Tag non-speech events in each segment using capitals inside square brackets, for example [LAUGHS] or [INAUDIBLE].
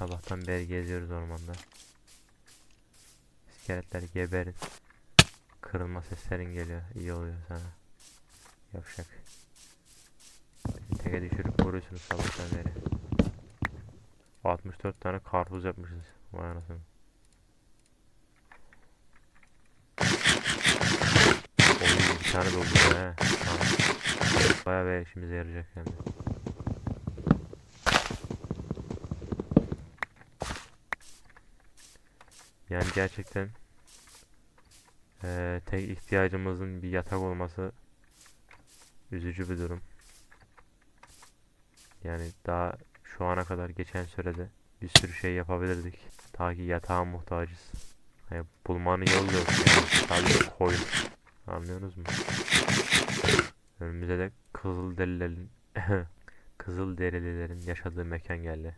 Sabahtan beri geziyoruz ormanda. İskeletler geberin. Kırılma seslerin geliyor. İyi oluyor sana. Yavşak. Beni teke düşürüp vuruyorsunuz sabahtan beri. 64 tane karpuz yapmışız. Vay anasını. Oy bir tane doldu he. Bayağı bir işimize yarayacak de. Yani gerçekten eee, tek ihtiyacımızın bir yatak olması üzücü bir durum. Yani daha şu ana kadar geçen sürede bir sürü şey yapabilirdik. Ta ki yatağa muhtacız. Hani bulmanın yolu yok yani. Sadece koyun. Anlıyorsunuz mu? Önümüze de kızıl derilerin kızıl derililerin [LAUGHS] yaşadığı mekan geldi.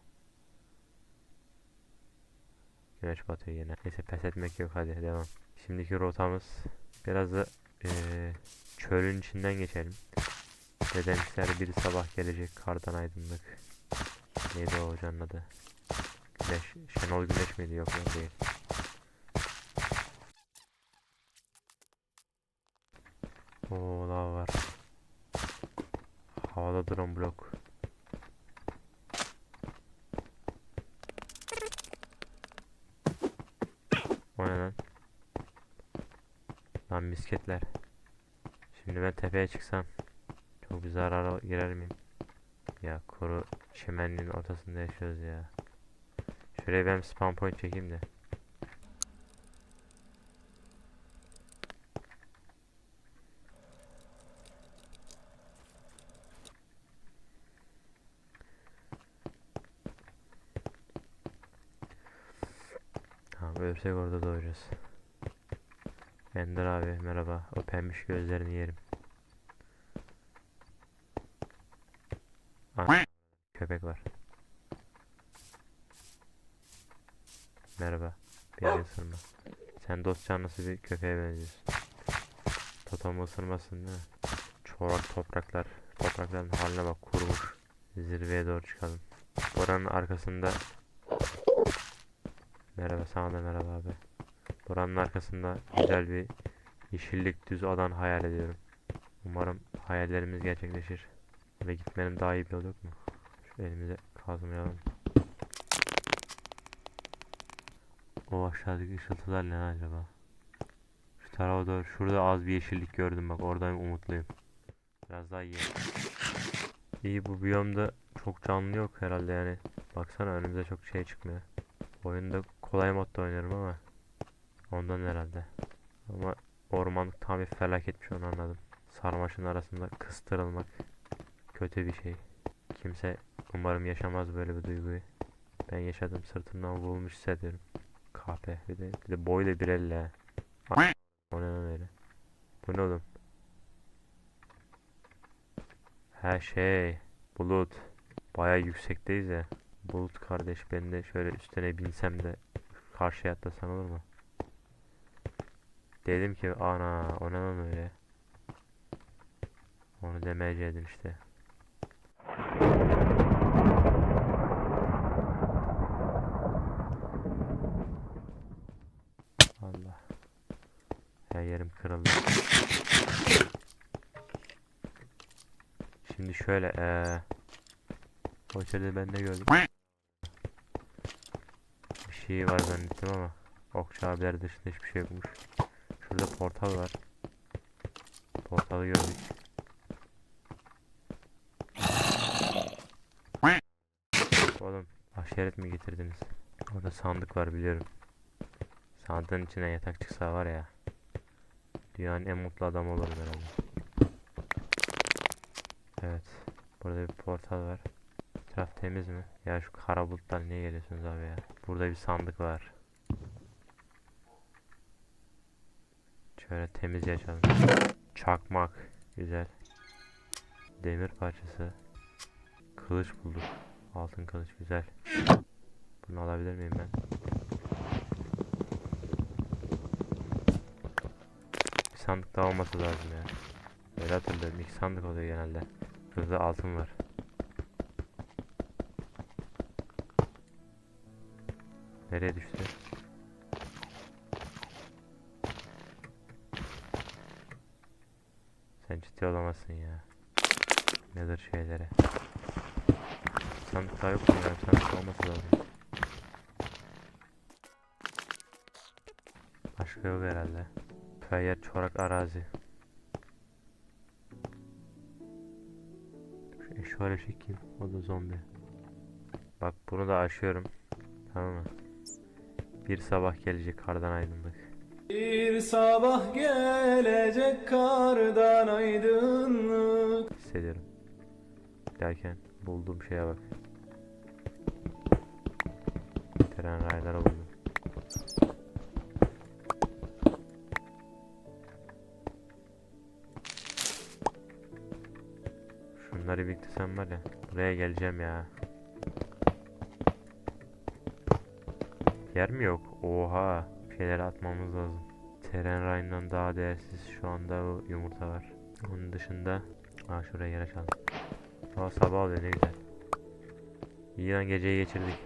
Güneş batıyor yine. Neyse pes etmek yok hadi devam. Şimdiki rotamız biraz da eee, çölün içinden geçelim. Ne demişler bir sabah gelecek kardan aydınlık. Neydi o hocanın adı? Güneş, Şenol Güneş miydi? Yok lan değil. Oo lav var. Havada drone blok. O ne lan? Misketler. Şimdi ben tepeye çıksam çok bir zarara girer miyim? Ya kuru çimenliğin ortasında yaşıyoruz ya. Şuraya ben spawn point çekeyim de. Tamam ölürsek orada doğacağız. Ender abi merhaba. O pembiş gözlerini yerim. Ana, köpek var. Merhaba. Beni ısırma. Sen dost canlısı bir köpeğe benziyorsun. Totomu ısırmasın değil mi? Çorak topraklar. Toprakların haline bak kurumuş. Zirveye doğru çıkalım. Buranın arkasında Merhaba sana da merhaba abi. Buranın arkasında güzel bir yeşillik düz alan hayal ediyorum. Umarım hayallerimiz gerçekleşir. Ve gitmenin daha iyi bir yolu yok mu? Şu elimize kazmayalım. O aşağıdaki ışıltılar ne acaba? Şu tarafa doğru şurada az bir yeşillik gördüm bak oradan umutluyum. Biraz daha iyi. İyi bu biyomda çok canlı yok herhalde yani. Baksana önümüze çok şey çıkmıyor. Oyunda kolay modda oynuyorum ama ondan herhalde. Ama ormanlık tam bir felaketmiş onu anladım. Sarmaşın arasında kıstırılmak kötü bir şey. Kimse umarım yaşamaz böyle bir duyguyu. Ben yaşadım sırtımdan vurulmuş hissediyorum. Kahpe bir de, bir de boy da bir elle. O ne öyle? Bu ne oğlum? Her şey. Bulut. Baya yüksekteyiz ya. Bulut kardeş ben de şöyle üstüne binsem de karşıya atlasam olur mu? Dedim ki ana o ne lan öyle? Onu demeyeceydin işte. Allah. Her yerim kırıldı. Şimdi şöyle eee içeride ben de gördüm. Bir şey var zannettim ama Okçu abiler dışında hiçbir şey yokmuş. Şurada portal var. Portalı gördük. Oğlum aşiret mi getirdiniz? Orada sandık var biliyorum. Sandığın içine yatak çıksa var ya. Dünyanın en mutlu adamı olurum herhalde. Evet. Burada bir portal var. Etraf temiz mi? Ya şu kara bulutlar niye geliyorsunuz abi ya? Burada bir sandık var. Şöyle temiz yaşalım. Çakmak. Güzel. Demir parçası. Kılıç bulduk. Altın kılıç güzel. Bunu alabilir miyim ben? Bir sandık daha olması lazım ya. Öyle hatırlıyorum. İki sandık oluyor genelde. Burada altın var. Nereye düştü? Sen ciddi olamazsın ya. Nedir şeyleri? Sandık daha yok mu ya? Sandık olması lazım. Başka yok herhalde. Feyyar çorak arazi. Şu eşvale çekeyim. O da zombi. Bak bunu da aşıyorum. Tamam mı? Bir sabah gelecek kardan aydınlık. Bir sabah gelecek kardan aydınlık hissediyorum. Derken bulduğum şeye bak. Tren rayları buldum. Şunları biriktirsem var ya. Buraya geleceğim ya. Yer mi yok? Oha. Şeyleri atmamız lazım. Tren rayından daha değersiz şu anda o yumurta var. Onun dışında Aa şuraya yer açalım. Aa sabah oluyor ne güzel. İyi lan geceyi geçirdik.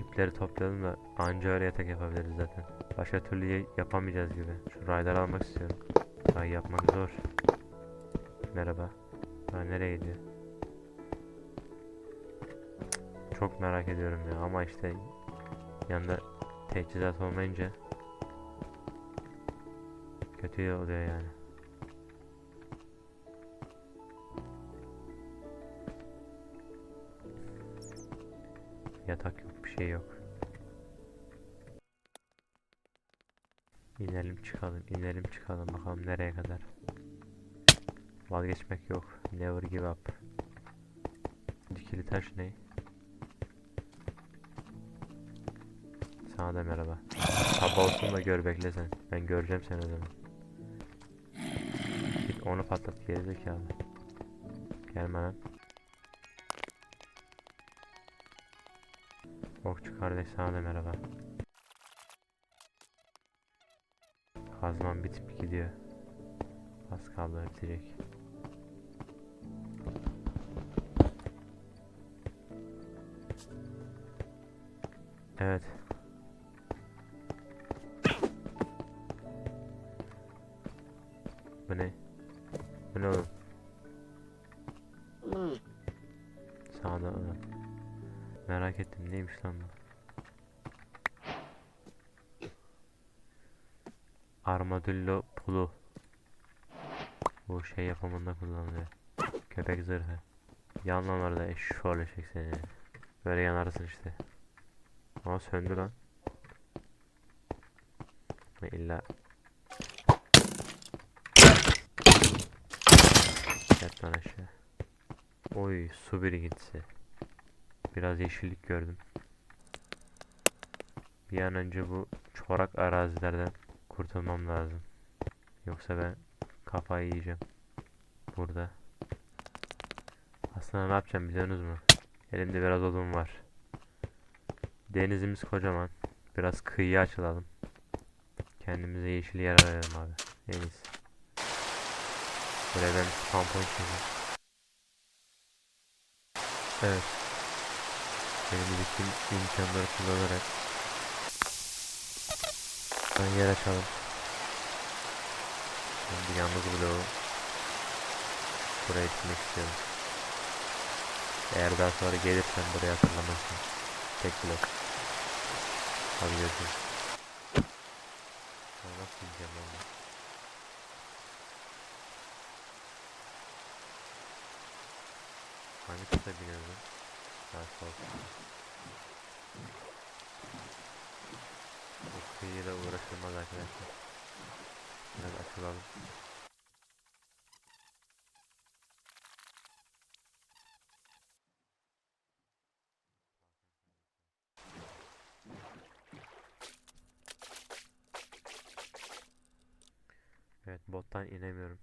İpleri toplayalım da anca öyle yatak yapabiliriz zaten. Başka türlü yapamayacağız gibi. Şu rayları almak istiyorum. Ray yapmak zor. Merhaba. Ha nereye gidiyor? Çok merak ediyorum ya ama işte yanında teçhizat olmayınca kötü oluyor yani. Yatak yok, bir şey yok. İnelim çıkalım, inelim çıkalım bakalım nereye kadar. Vazgeçmek yok. Never give up. Dikili taş ne? Da merhaba. Sabah olsun da gör bekle sen. Ben göreceğim seni o zaman. Git onu patlat gerizekalı. Gelme lan. Okçu kardeş sana da merhaba. Kazman bitip gidiyor. Az kaldı bitecek. Evet. Adam. Merak ettim neymiş lan bu? Armadillo pulu. Bu şey yapımında kullanılıyor. Köpek zırhı. Yan lan orada eşşoğlu eşek seni. Böyle yanarsın işte. Ama söndü lan. İlla Yat lan aşağı. Oy su birikintisi. Biraz yeşillik gördüm. Bir an önce bu çorak arazilerden kurtulmam lazım. Yoksa ben kafayı yiyeceğim. Burada. Aslında ne yapacağım biliyorsunuz mu? Elimde biraz odun var. Denizimiz kocaman. Biraz kıyıya açılalım. Kendimize yeşil yer arayalım abi. En iyisi. Buraya ben tampon çekeyim. Evet. Elimizdeki imkanları kullanarak ben yer açalım. Şimdi yalnız bloğu buraya gitmek istiyorum. Eğer daha sonra gelirsen buraya hatırlamazsın. Tek blok. Hadi görüşürüz. Ben nasıl gideceğim oğlum? Hangi kısa biniyoruz sol. Bu kıyıyla uğraşılmaz arkadaşlar. Biraz açılalım. Evet bottan inemiyorum.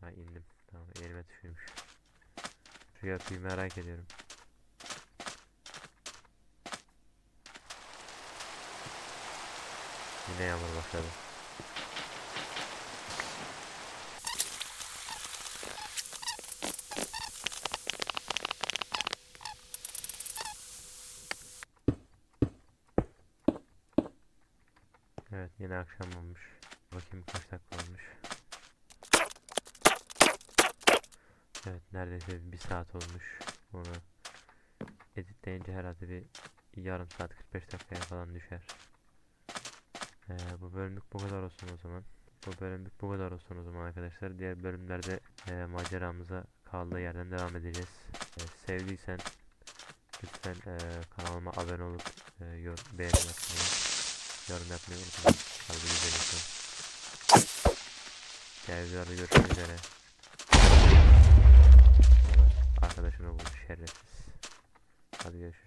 Ha indim. Tamam elime düşüyormuş. Şu yapıyı merak ediyorum. Yine yağmur başladı. Evet yine akşam olmuş. Bakayım kaç dakika olmuş. Evet neredeyse bir saat olmuş. Bunu editleyince herhalde bir yarım saat 45 dakikaya falan düşer. Ee, bu bölümlük bu kadar olsun o zaman. Bu bölümlük bu kadar olsun o zaman arkadaşlar. Diğer bölümlerde e, maceramıza kaldığı yerden devam edeceğiz. E, sevdiysen lütfen e, kanalıma abone olup e, yor, beğeni yapmayı, yorum yapmayı unutmayın. Hadi güzel olsun. Diğer görüşmek üzere. Evet, arkadaşımla bulmuş şerefsiz. Hadi görüşürüz.